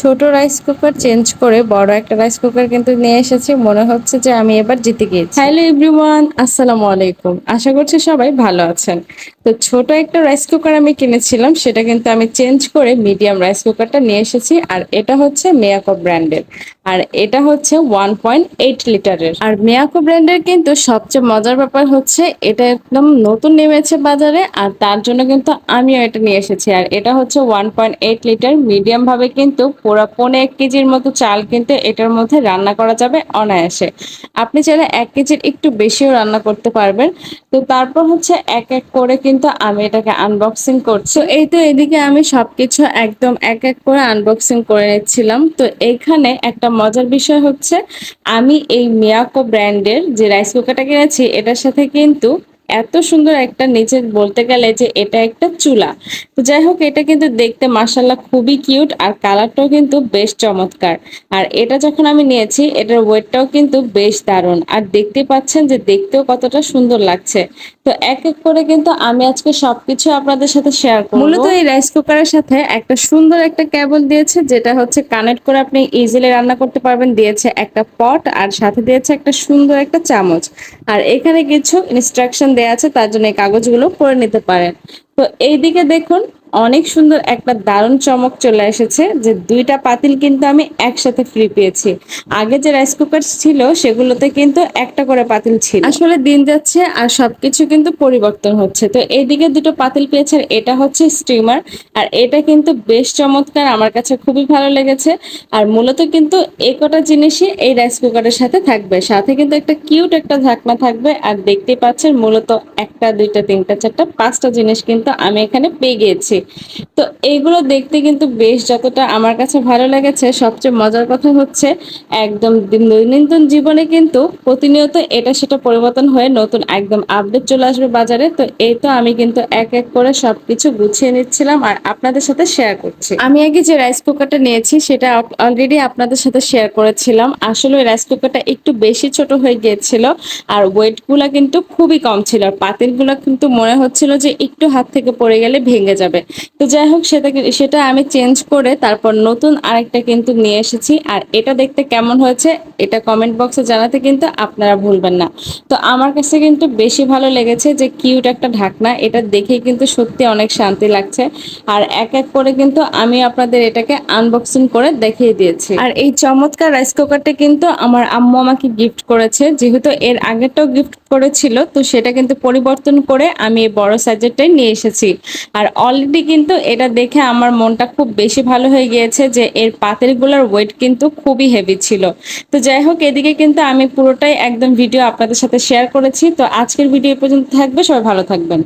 ছোট rice cooker change করে, বড় একটা রাইস কুকার কিন্তু নিয়ে এসেছি। মনে হচ্ছে যে আমি এবার জিতে গিয়েছি। হ্যালো এভরিওয়ান আসসালামু আলাইকুম। আশা করছি সবাই ভালো আছেন। তো ছোট একটা রাইস কুকার আমি কিনেছিলাম, সেটা কিন্তু আমি চেঞ্জ করে মিডিয়াম রাইস কুকারটা নিয়ে এসেছি, আর এটা হচ্ছে মেয়াকো ব্র্যান্ডের আর এটা হচ্ছে ওয়ান পয়েন্ট এইট লিটারের। আর মেয়াকো ব্র্যান্ডের কিন্তু সবচেয়ে মজার ব্যাপার হচ্ছে এটা একদম নতুন নেমেছে বাজারে আর তার জন্য কিন্তু আমিও এটা নিয়ে এসেছি। আর এটা হচ্ছে one point eight litre medium ভাবে কিন্তু পুরো পৌনে এক কেজির মতো চাল কিন্তু এটার মধ্যে রান্না করা যাবে অনায়াসে। আপনি চাইলে এক কেজির একটু বেশিও রান্না করতে পারবেন। তো তারপর হচ্ছে এক এক করে কিন্তু আমি এটাকে আনবক্সিং করছি। এই তো এদিকে আমি সবকিছু একদম এক এক করে আনবক্সিং করে নিচ্ছিলাম। তো এইখানে একটা মজার বিষয় হচ্ছে আমি এই মিয়াকো ব্র্যান্ডের যে রাইস কুকারটা কিনেছি এটার সাথে কিন্তু এত সুন্দর একটা নিচে বলতে গেলে যে এটা একটা চুলা। তো যাই হোক, এটা কিন্তু দেখতে মাসাল্লাহ খুবই কিউট আর কালারটাও কিন্তু বেশ চমৎকার। আর এটা যখন আমি নিয়েছি, এটার ওয়েটটাও কিন্তু বেশ দারুণ। আর দেখতে পাচ্ছেন যে দেখতেও কতটা সুন্দর লাগছে। তো এক এক করে কিন্তু আমি আজকে সবকিছু আপনাদের সাথে শেয়ার করব। মূলত এই রাইস কুকারের সাথে একটা সুন্দর একটা কেবল দিয়েছে, যেটা হচ্ছে কানেক্ট করে আপনি ইজিলি রান্না করতে পারবেন। দিয়েছে একটা পট আর সাথে দিয়েছে একটা সুন্দর একটা চামচ। আর এখানে কিছু ইনস্ট্রাকশন দেওয়া আছে তার জন্য এই কাগজগুলো পরে নিতে পারেন। তো এইদিকে দেখুন অনেক সুন্দর একটা দারুণ চমক চলে এসেছে যে দুইটা পাতিল কিন্তু আমি একসাথে ফ্রি পেয়েছি। আগে যে রাইস কুকার ছিল, সেগুলোতে কিন্তু একটা করে পাতিল ছিল। আসলে দিন যাচ্ছে আর সবকিছু কিন্তু পরিবর্তন হচ্ছে। তো এইদিকে দুটো পাতিল পেয়েছে এটা হচ্ছে স্টিমার আর এটা কিন্তু বেশ চমৎকার, আমার কাছে খুবই ভালো লেগেছে। আর মূলত কিন্তু এই কটা জিনিসই এই রাইস কুকারের সাথে থাকবে। সাথে কিন্তু একটা কিউট একটা ঢাকনা থাকবে, আর দেখতেই পাচ্ছেন মূলত একটা, দুইটা, তিনটা, চারটা, পাঁচটা জিনিস কিন্তু আমি এখানে পেয়ে গিয়েছি। তো এইগুলো দেখতে কিন্তু বেশ যতটা আমার কাছে ভালো লেগেছে, সবচেয়ে মজার কথা হচ্ছে একদম দৈনন্দিন জীবনে কিন্তু প্রতিনিয়ত এটা সেটা পরিবর্তন হয়ে নতুন একদম আপডেট চলে আসবে বাজারে। তো এই তো আমি কিন্তু এক এক করে সবকিছু গুছিয়ে নিচ্ছিলাম আর আপনাদের সাথে শেয়ার করছি। আমি আগে যে রাইস কুকারটা নিয়েছি সেটা অলরেডি আপনাদের সাথে শেয়ার করেছিলাম। আসলে ওই রাইস কুকারটা একটু বেশি ছোট হয়ে গিয়েছিল আর ওয়েটগুলো কিন্তু খুবই কম ছিল। আর পাতিলগুলো কিন্তু মনে হচ্ছিল যে একটু হাত থেকে পড়ে গেলে ভেঙে যাবে। তো যাই হোক সেটাকে সেটা আমি চেঞ্জ করে তারপর নতুন আরেকটা কিন্তু নিয়ে এসেছি। আর এটা দেখতে কেমন হয়েছে, এটা কমেন্ট বক্সে জানাতে কিন্তু আপনারা ভুলবেন না। তো আমার কাছে কিন্তু বেশি ভালো লেগেছে যে কিউট একটা ঢাকনা, এটা দেখেই কিন্তু সত্যি অনেক শান্তি লাগছে। আর এক এক করে কিন্তু আমি আপনাদের এটাকে আনবক্সিং করে দেখিয়ে দিয়েছি। আর এই চমৎকার রাইস কুকারটা কিন্তু আমার আম্মু আমাকে গিফট করেছে। যেহেতু এর আগেরটাও গিফট করেছিল, তো সেটা কিন্তু পরিবর্তন করে আমি এই বড় সাইজেরটাই নিয়ে এসেছি। আর অলরেডি কিন্তু এটা দেখে আমার মনটা খুব বেশি ভালো হয়ে গিয়েছে যে এর পাতিলগুলোর ওয়েট কিন্তু খুবই হেভি ছিল। তো যাই হোক, এদিকে কিন্তু আমি পুরোটাই একদম ভিডিও আপনাদের সাথে শেয়ার করেছি। তো আজকের ভিডিও পর্যন্ত থাকবে। সবাই ভালো থাকবেন।